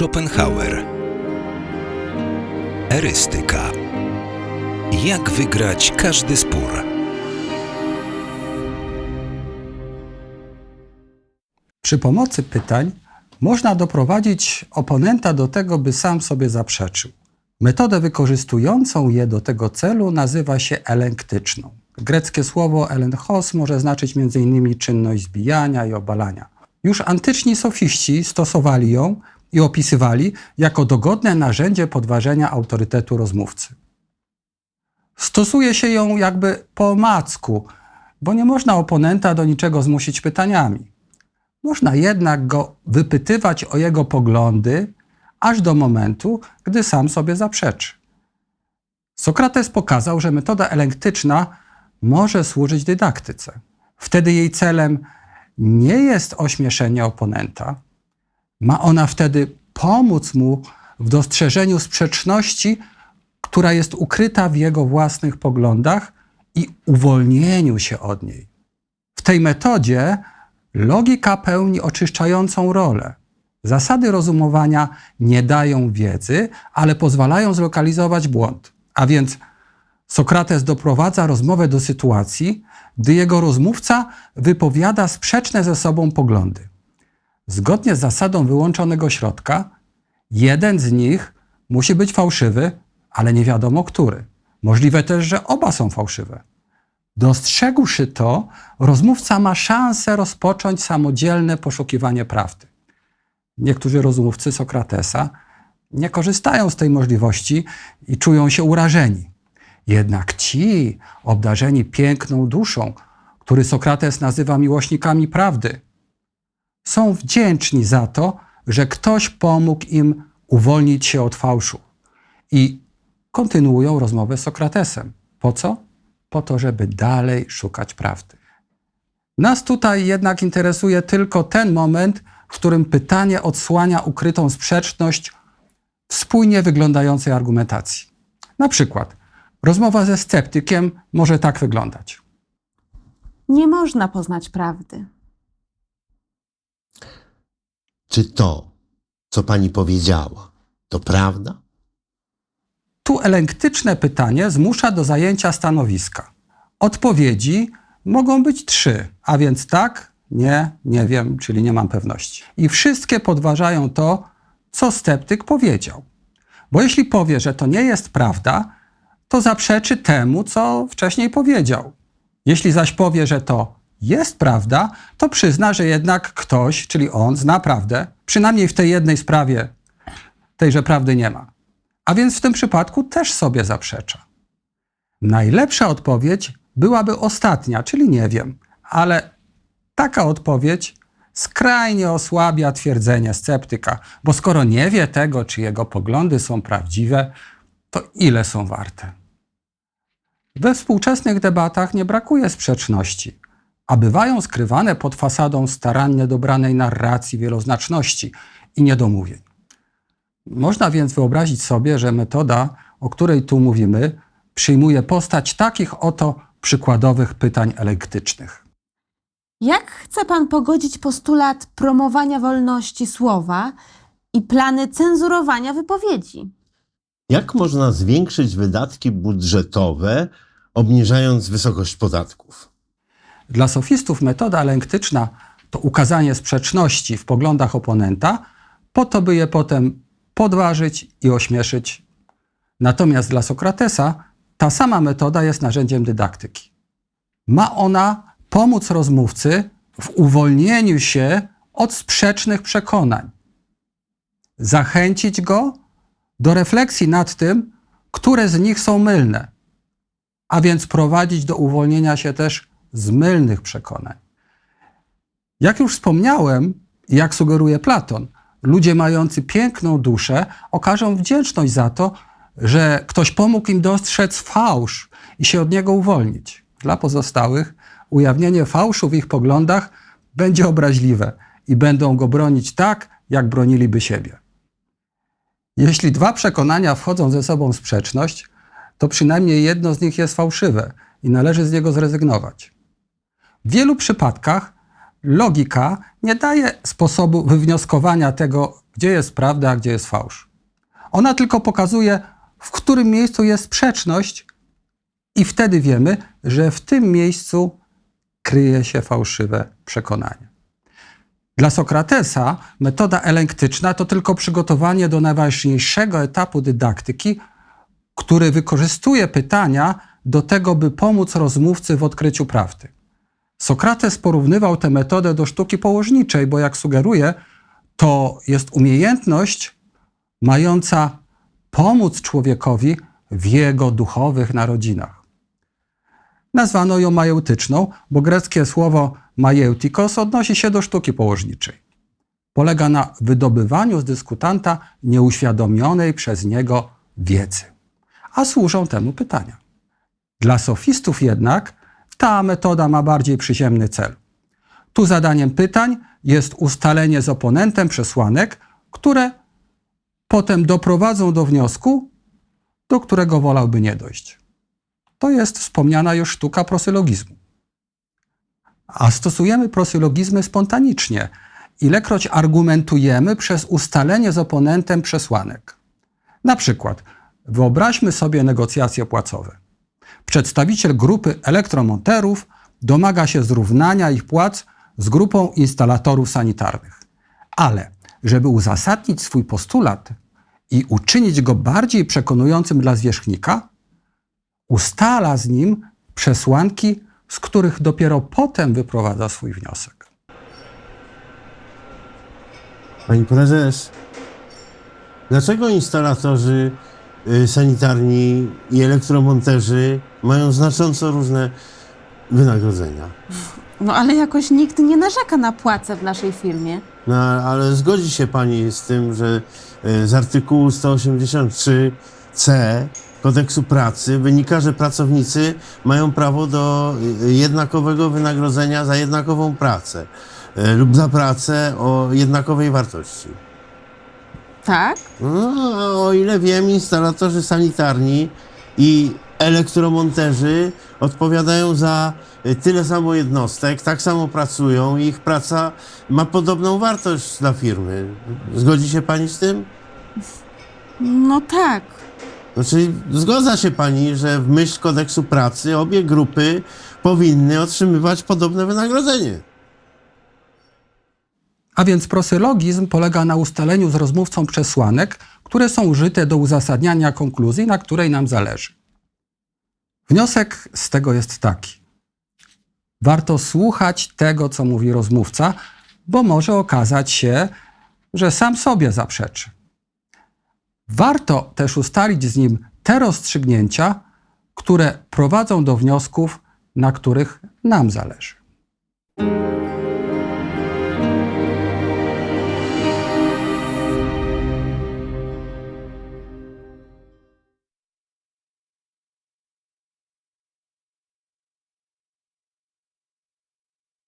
Schopenhauer. Erystyka. Jak wygrać każdy spór? Przy pomocy pytań można doprowadzić oponenta do tego, by sam sobie zaprzeczył. Metodę wykorzystującą je do tego celu nazywa się elenktyczną. Greckie słowo elenchos może znaczyć m.in. czynność zbijania i obalania. Już antyczni sofiści stosowali ją i opisywali jako dogodne narzędzie podważenia autorytetu rozmówcy. Stosuje się ją jakby po omacku, bo nie można oponenta do niczego zmusić pytaniami. Można jednak go wypytywać o jego poglądy, aż do momentu, gdy sam sobie zaprzeczy. Sokrates pokazał, że metoda elenktyczna może służyć dydaktyce. Wtedy jej celem nie jest ośmieszenie oponenta, ma ona wtedy pomóc mu w dostrzeżeniu sprzeczności, która jest ukryta w jego własnych poglądach i uwolnieniu się od niej. W tej metodzie logika pełni oczyszczającą rolę. Zasady rozumowania nie dają wiedzy, ale pozwalają zlokalizować błąd. A więc Sokrates doprowadza rozmowę do sytuacji, gdy jego rozmówca wypowiada sprzeczne ze sobą poglądy. Zgodnie z zasadą wyłączonego środka, jeden z nich musi być fałszywy, ale nie wiadomo który. Możliwe też, że oba są fałszywe. Dostrzegłszy to, rozmówca ma szansę rozpocząć samodzielne poszukiwanie prawdy. Niektórzy rozmówcy Sokratesa nie korzystają z tej możliwości i czują się urażeni. Jednak ci, obdarzeni piękną duszą, który Sokrates nazywa miłośnikami prawdy, są wdzięczni za to, że ktoś pomógł im uwolnić się od fałszu i kontynuują rozmowę z Sokratesem. Po co? Po to, żeby dalej szukać prawdy. Nas tutaj jednak interesuje tylko ten moment, w którym pytanie odsłania ukrytą sprzeczność w spójnie wyglądającej argumentacji. Na przykład, rozmowa ze sceptykiem może tak wyglądać. Nie można poznać prawdy. Czy to, co pani powiedziała, to prawda? Tu elenktyczne pytanie zmusza do zajęcia stanowiska. Odpowiedzi mogą być trzy, a więc tak, nie, nie wiem, czyli nie mam pewności. I wszystkie podważają to, co sceptyk powiedział. Bo jeśli powie, że to nie jest prawda, to zaprzeczy temu, co wcześniej powiedział. Jeśli zaś powie, że to jest prawda, to przyzna, że jednak ktoś, czyli on, zna prawdę, przynajmniej w tej jednej sprawie tejże prawdy nie ma. A więc w tym przypadku też sobie zaprzecza. Najlepsza odpowiedź byłaby ostatnia, czyli nie wiem, ale taka odpowiedź skrajnie osłabia twierdzenie sceptyka, bo skoro nie wie tego, czy jego poglądy są prawdziwe, to ile są warte? We współczesnych debatach nie brakuje sprzeczności, a bywają skrywane pod fasadą starannie dobranej narracji wieloznaczności i niedomówień. Można więc wyobrazić sobie, że metoda, o której tu mówimy, przyjmuje postać takich oto przykładowych pytań elektycznych. Jak chce pan pogodzić postulat promowania wolności słowa i plany cenzurowania wypowiedzi? Jak można zwiększyć wydatki budżetowe, obniżając wysokość podatków? Dla sofistów metoda elenktyczna to ukazanie sprzeczności w poglądach oponenta, po to, by je potem podważyć i ośmieszyć. Natomiast dla Sokratesa ta sama metoda jest narzędziem dydaktyki. Ma ona pomóc rozmówcy w uwolnieniu się od sprzecznych przekonań, zachęcić go do refleksji nad tym, które z nich są mylne, a więc prowadzić do uwolnienia się też z mylnych przekonań. Jak już wspomniałem, jak sugeruje Platon, ludzie mający piękną duszę okażą wdzięczność za to, że ktoś pomógł im dostrzec fałsz i się od niego uwolnić. Dla pozostałych ujawnienie fałszu w ich poglądach będzie obraźliwe i będą go bronić tak, jak broniliby siebie. Jeśli dwa przekonania wchodzą ze sobą w sprzeczność, to przynajmniej jedno z nich jest fałszywe i należy z niego zrezygnować. W wielu przypadkach logika nie daje sposobu wywnioskowania tego, gdzie jest prawda, a gdzie jest fałsz. Ona tylko pokazuje, w którym miejscu jest sprzeczność, i wtedy wiemy, że w tym miejscu kryje się fałszywe przekonanie. Dla Sokratesa metoda elenktyczna to tylko przygotowanie do najważniejszego etapu dydaktyki, który wykorzystuje pytania do tego, by pomóc rozmówcy w odkryciu prawdy. Sokrates porównywał tę metodę do sztuki położniczej, bo jak sugeruje, to jest umiejętność mająca pomóc człowiekowi w jego duchowych narodzinach. Nazwano ją majeutyczną, bo greckie słowo majeutikos odnosi się do sztuki położniczej. Polega na wydobywaniu z dyskutanta nieuświadomionej przez niego wiedzy, a służą temu pytania. Dla sofistów jednak ta metoda ma bardziej przyziemny cel. Tu zadaniem pytań jest ustalenie z oponentem przesłanek, które potem doprowadzą do wniosku, do którego wolałby nie dojść. To jest wspomniana już sztuka prosylogizmu. A stosujemy prosylogizmy spontanicznie, ilekroć argumentujemy przez ustalenie z oponentem przesłanek. Na przykład, wyobraźmy sobie negocjacje płacowe. Przedstawiciel grupy elektromonterów domaga się zrównania ich płac z grupą instalatorów sanitarnych. Ale, żeby uzasadnić swój postulat i uczynić go bardziej przekonującym dla zwierzchnika, ustala z nim przesłanki, z których dopiero potem wyprowadza swój wniosek. Pani prezes, dlaczego instalatorzy sanitarni i elektromonterzy mają znacząco różne wynagrodzenia? No ale jakoś nikt nie narzeka na płacę w naszej firmie. No, ale zgodzi się pani z tym, że y, z artykułu 183c kodeksu pracy wynika, że pracownicy mają prawo do y, jednakowego wynagrodzenia za jednakową pracę y, lub za pracę o jednakowej wartości. Tak? No, a o ile wiem, instalatorzy sanitarni i elektromonterzy odpowiadają za y, tyle samo jednostek, tak samo pracują i ich praca ma podobną wartość dla firmy. Zgodzi się pani z tym? No tak. Znaczy, zgodza się pani, że w myśl kodeksu pracy obie grupy powinny otrzymywać podobne wynagrodzenie. A więc prosylogizm polega na ustaleniu z rozmówcą przesłanek, które są użyte do uzasadniania konkluzji, na której nam zależy. Wniosek z tego jest taki. Warto słuchać tego, co mówi rozmówca, bo może okazać się, że sam sobie zaprzeczy. Warto też ustalić z nim te rozstrzygnięcia, które prowadzą do wniosków, na których nam zależy.